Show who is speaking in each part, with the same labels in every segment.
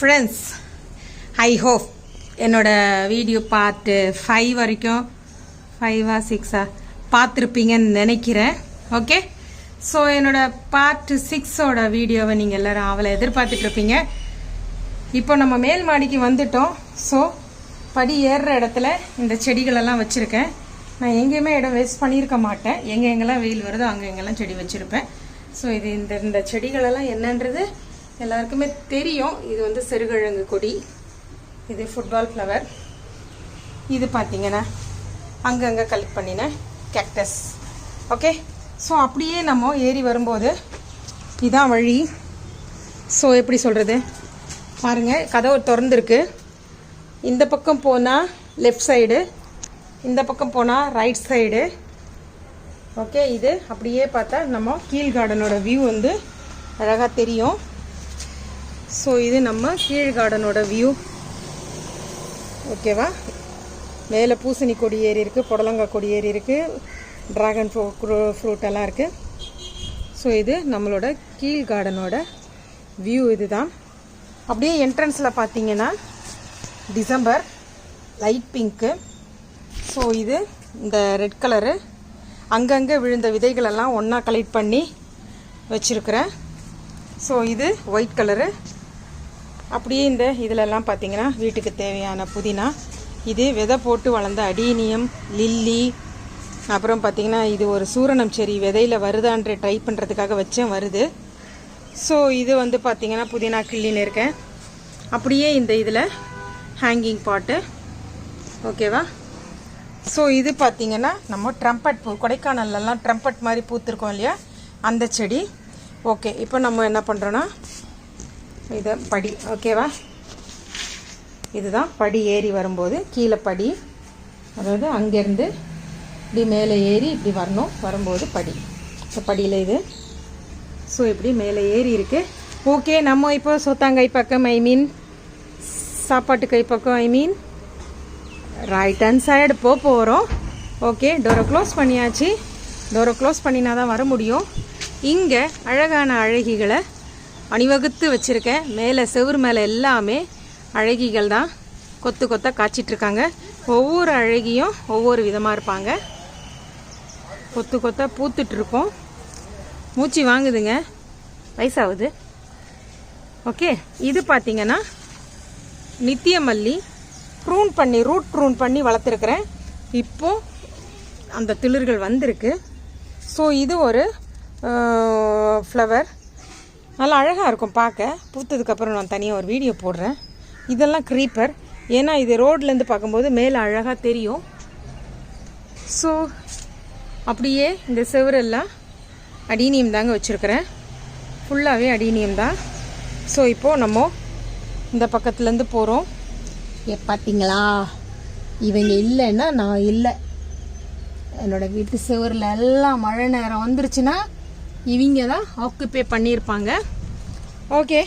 Speaker 1: Friends I hope என்னோட video part five வரைக்கும் ஃபைவா சிக்ஸா பார்த்துருப்பீங்கன்னு நினைக்கிறேன். ஓகே ஸோ என்னோட பார்ட்டு சிக்ஸோட வீடியோவை நீங்கள் எல்லாரும் அவளை எதிர்பார்த்துட்ருப்பீங்க. இப்போ நம்ம மேல் மாடிக்கு வந்துட்டோம். ஸோ படி ஏறுற இடத்துல இந்த செடிகளெல்லாம் வச்சுருக்கேன். நான் எங்கேயுமே இடம் வேஸ்ட் பண்ணியிருக்க மாட்டேன். எங்கே எங்கெல்லாம் வெயில் வருதோ அங்கே எங்கெல்லாம் செடி வச்சுருப்பேன். ஸோ இது இந்த இந்த செடிகளெல்லாம் என்னன்றது எல்லாருக்குமே தெரியும் இது வந்து சிறுகிழங்கு கொடி. இது ஃபுட்பால் ஃப்ளவர் இது பார்த்தீங்கன்னா அங்கங்கே கலெக்ட் பண்ணின கேக்டஸ் ஓகே ஸோ அப்படியே நம்ம ஏறி வரும்போது இதான் வழி. ஸோ எப்படி சொல்கிறது பாருங்கள் கதவு திறந்துருக்கு. இந்த பக்கம் போனால் லெஃப்ட் சைடு இந்த பக்கம் போனால் ரைட் சைடு ஓகே இது அப்படியே பார்த்தா நம்ம கீழ் கார்டனோட வியூ வந்து அழகாக தெரியும். ஸோ இது நம்ம கீழ் கார்டனோட வியூ ஓகேவா மேலே பூசணி கொடி ஏறி இருக்குது புடலங்காய் கொடி ஏறி இருக்குது ட்ராகன் ஃப்ரூ ஃப்ரூட் எல்லாம் இருக்குது ஸோ இது நம்மளோட கீழ் கார்டனோட வியூ இதுதான். அப்படியே என்ட்ரன்ஸில் பார்த்தீங்கன்னா டிசம்பர் லைட் பிங்க்கு ஸோ இது இந்த ரெட் கலரு அங்கங்கே விழுந்த விதைகளெல்லாம் ஒன்றா கலெக்ட் பண்ணி வச்சுருக்கிறேன். ஸோ இது ஒயிட் கலரு அப்படியே இந்த இதிலெல்லாம் பார்த்தீங்கன்னா வீட்டுக்கு தேவையான புதினா இது விதை போட்டு வளர்ந்த அடீனியம் லில்லி அப்புறம் பார்த்திங்கன்னா இது ஒரு சூரணம் செடி விதையில் வருதான்ற ட்ரை பண்ணுறதுக்காக வச்சேன் வருது. ஸோ இது வந்து பார்த்திங்கன்னா புதினா கிள்ளின்னு இருக்கேன். அப்படியே இந்த இதில் ஹேங்கிங் பாட்டு ஓகேவா ஸோ இது பார்த்தீங்கன்னா நம்ம ட்ரம்பட் பூ கொடைக்கானல்லலாம் ட்ரம்பட் மாதிரி பூத்துருக்கோம் இல்லையா? அந்த செடி. ஓகே இப்போ நம்ம என்ன பண்ணுறோன்னா இதை படி ஓகேவா இதுதான் படி ஏறி வரும்போது கீழே படி. அதாவது அங்கேருந்து இப்படி மேலே ஏறி இப்படி வரணும் வரும்போது படி. ஸோ படியில் இது. ஸோ இப்படி மேலே ஏறி இருக்குது ஓகே நம்ம இப்போ சொத்தாங்கை பக்கம் ஐ மீன் சாப்பாட்டு கை பக்கம் I mean right hand side போக போகிறோம் ஓகே டோரை க்ளோஸ் பண்ணியாச்சு. டோரை க்ளோஸ் பண்ணினா தான் வர முடியும். இங்கே அழகான அழகிகளை அணிவகுத்து வச்சுருக்கேன் மேலே செவுரு மேலே எல்லாமே அழகிகள் தான். கொத்து கொத்தாக காய்ச்சிட்ருக்காங்க ஒவ்வொரு அழகியும் ஒவ்வொரு விதமாக இருப்பாங்க. கொத்து கொத்தாக பூத்துட்ருக்கோம் மூச்சு வாங்குதுங்க. வயசாகுது. ஓகே இது பார்த்திங்கன்னா நித்திய மல்லி ப்ரூன் பண்ணி ரூட் ப்ரூன் பண்ணி வளர்த்துருக்குறேன். இப்போ அந்த திளிர்கள் வந்திருக்கு. ஸோ இது ஒரு ஃப்ளவர் நல்லா அழகாக இருக்கும் பார்க்க. பூத்ததுக்கப்புறம் நான் தனியாக ஒரு வீடியோ போடுறேன். இதெல்லாம் க்ரீப்பர் ஏன்னா இது ரோட்லேருந்து பார்க்கும்போது மேலே அழகாக தெரியும். ஸோ அப்படியே இந்த செவரெல்லாம் அடீனியம் தாங்க வச்சுருக்கிறேன். ஃபுல்லாகவே அடீனியம் தான். ஸோ இப்போது நம்ம இந்த பக்கத்துலேருந்து போகிறோம் ஏ பார்த்தீங்களா? இவங்க இல்லைன்னா நான் இல்லை. என்னோடய வீட்டு செவரில் எல்லாம் மழை நேரம் வந்துருச்சுன்னா இவங்க தான் ஆக்குப்பே பண்ணியிருப்பாங்க. ஓகே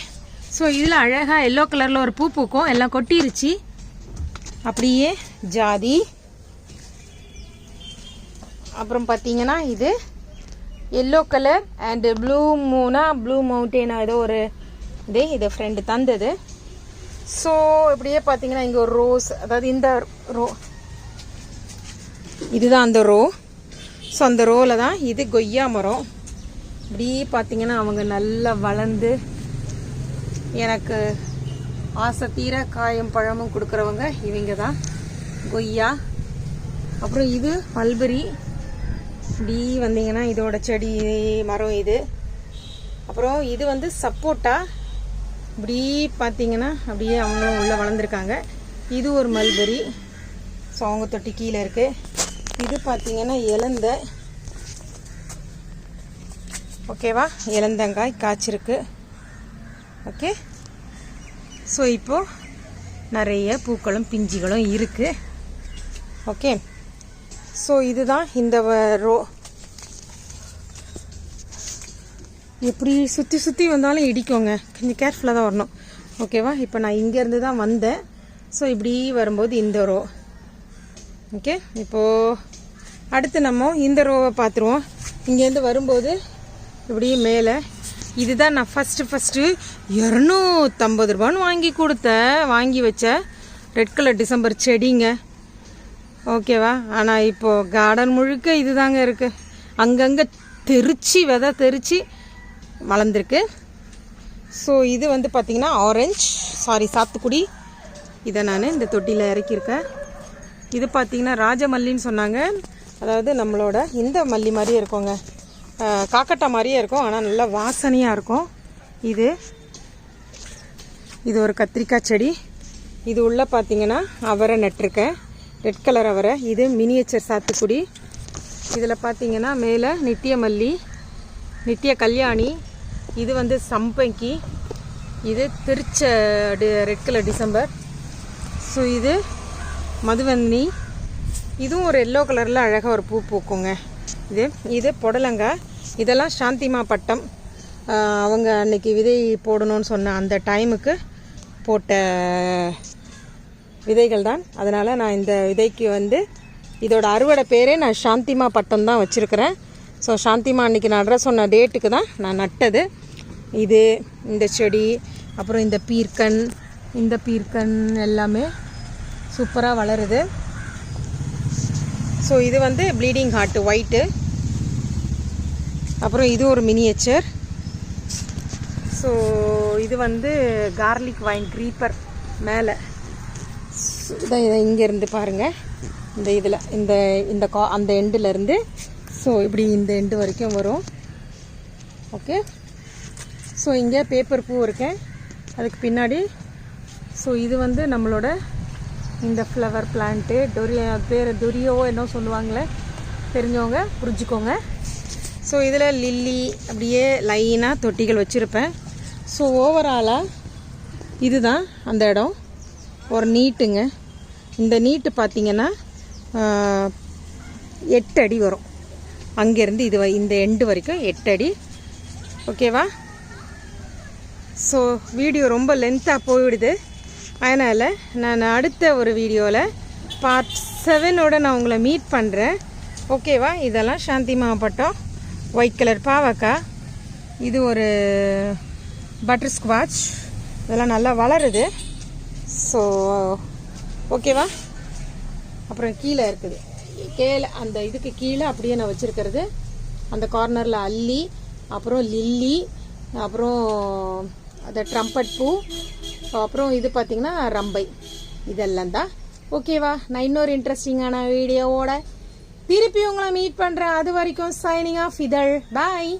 Speaker 1: ஸோ இதில் அழகாக எல்லோ கலரில் ஒரு பூ பூக்கும். எல்லாம் கொட்டிருச்சு. அப்படியே ஜாதி. அப்புறம் பார்த்தீங்கன்னா இது எல்லோ கலர் அண்டு ப்ளூ மூனா ப்ளூ மவுண்டேனா ஏதோ ஒரு இது. இது ஃப்ரெண்டு தந்தது. ஸோ இப்படியே பார்த்தீங்கன்னா இங்கே ஒரு ரோஸ் அதாவது இந்த ரோ இதுதான் அந்த ரோ ஸோ அந்த ரோவில் தான் இது கொய்யா மரம். இப்படி பார்த்தீங்கன்னா அவங்க நல்லா வளர்ந்து எனக்கு ஆசை தீர காயம் பழமும் கொடுக்குறவங்க இவங்க தான் கொய்யா அப்புறம் இது மல்பெரி. இப்படி வந்தீங்கன்னா இதோட செடி மரம் இது. அப்புறம் இது வந்து சப்போட்டா. இப்படி பார்த்தீங்கன்னா அப்படியே அவங்களும் உள்ளே வளர்ந்துருக்காங்க. இது ஒரு மல்பெரி. ஸோ அவங்க தொட்டி கீழே இருக்குது இது பார்த்தீங்கன்னா இலந்தை ஓகேவா? இளந்தங்காய் காய்ச்சிருக்கு. ஓகே? ஸோ இப்போது நிறைய பூக்களும் பிஞ்சுகளும் இருக்குது ஓகே? ஸோ இதுதான் இந்த ரோ எப்படி சுற்றி சுற்றி வந்தாலும் இடிக்குங்க. கொஞ்சம் கேர்ஃபுல்லாக தான் வரணும். ஓகேவா? இப்போ நான் இங்கேருந்து தான் வந்தேன். ஸோ இப்படி வரும்போது இந்த ரோ. ஓகே? இப்போது அடுத்து நம்ம இந்த ரோவை பார்த்துருவோம். இங்கேருந்து வரும்போது இப்படியும் மேலே. இதுதான் நான் ஃபஸ்ட்டு ஃபஸ்ட்டு இரநூத்தம்பது ரூபான்னு வாங்கி கொடுத்த வாங்கி வச்ச ரெட் கலர் டிசம்பர் செடிங்க. ஓகேவா ஆனால் இப்போது கார்டன் முழுக்க இதுதாங்க இருக்குது அங்கங்கே தெரிச்சு விதை தெரிச்சு வளர்ந்துருக்கு. ஸோ இது வந்து பார்த்திங்கன்னா ஆரஞ்சு சாரி சாத்துக்குடி. இதை நான் இந்த தொட்டியில் இறக்கியிருக்கேன். இது பார்த்திங்கன்னா ராஜமல்லின்னு சொன்னாங்க. அதாவது நம்மளோட இந்த மல்லி மாதிரியே இருக்கோங்க. காக்கட்டா மாதிரியே இருக்கும் ஆனால் நல்லா வாசனையாக இருக்கும். இது இது ஒரு கத்திரிக்காய் செடி. இது உள்ளே பார்த்தீங்கன்னா அவரை நட்டிருக்கேன். ரெட் கலர் அவரை. இது மினியேச்சர் சாத்துக்குடி. இதில் பார்த்தீங்கன்னா மேலே நித்திய மல்லி நித்திய கல்யாணி இது வந்து சம்பங்கி இது திருச்ச ரெட் கலர் டிசம்பர். ஸோ இது மதுவன்னி. இதுவும் ஒரு எல்லோ கலரில் அழகாக ஒரு பூ பூக்குங்க. இது இது புடலங்காய். இதெல்லாம் சாந்திமா பட்டம். அவங்க அன்றைக்கி விதை போடணும்னு சொன்ன அந்த டைமுக்கு போட்ட விதைகள் தான் அதனால் நான் இந்த விதைக்கு வந்து இதோட அறுவடை பேரே நான் சாந்திமா பட்டம் தான் வச்சுருக்கிறேன். ஸோ சாந்திமா அன்றைக்கி நான் அட்ரஸ் சொன்ன டேட்டுக்கு தான் நான் நட்டது. இது இந்த செடி அப்புறம் இந்த பீர்க்கன் இந்த பீர்க்கன் எல்லாமே சூப்பராக வளருது. ஸோ இது வந்து ப்ளீடிங் ஹார்ட் ஒயிட்டு அப்புறம் இது ஒரு மினியேச்சர் ஸோ இது வந்து கார்லிக் வைன் க்ரீப்பர் மேலே. இதான் இதை இங்கேருந்து பாருங்கள் இந்த இதில் இந்த இந்த கா அந்த எண்டுலேருந்து ஸோ இப்படி இந்த எண்டு வரைக்கும் வரும். ஓகே ஸோ இங்கே பேப்பர் பூ இருக்கேன். அதுக்கு பின்னாடி ஸோ இது வந்து நம்மளோட இந்த ஃப்ளவர் பிளான்ட்டு டொரிய பேர் டொரியோ என்ன சொல்லுவாங்களே. தெரிஞ்சவங்க புரிஞ்சுக்கோங்க. ஸோ இதில் லில்லி அப்படியே லைனாக தொட்டிகள் வச்சுருப்பேன். ஸோ ஓவராலாக இதுதான் அந்த இடம். ஒரு நீட்டுங்க. இந்த நீட்டு பார்த்தீங்கன்னா எட்டு அடி வரும். அங்கேருந்து இது வ- இந்த எண்டு வரைக்கும் எட்டு அடி. ஓகேவா ஸோ வீடியோ ரொம்ப லென்த்தாக போயிடுது அதனால் நான் அடுத்த ஒரு வீடியோவில் பார்ட் செவனோட நான் உங்களை மீட் பண்ணுறேன் ஓகேவா இதெல்லாம் சாந்தி மாவட்டம். ஒயிட் கலர் பாவக்காய் இது ஒரு பட்டர் ஸ்குவாச் இதெல்லாம் நல்லா வளருது. ஸோ ஓகேவா அப்புறம் கீழே இருக்குது. கீழே அந்த இதுக்கு கீழே அப்படியே நான் வச்சுருக்கிறது. அந்த கார்னரில் அல்லி அப்புறம் லில்லி அப்புறம் அந்த ட்ரம்பட் பூ அப்புறம் இது பார்த்திங்கன்னா ரம்பை. இதெல்லாம் தான். ஓகேவா நான் இன்னொரு இன்ட்ரெஸ்டிங்கான வீடியோவோட திருப்பி உங்களை மீட் பண்ணுறேன் அது வரைக்கும் சைனிங் ஆஃப் இதழ். பாய்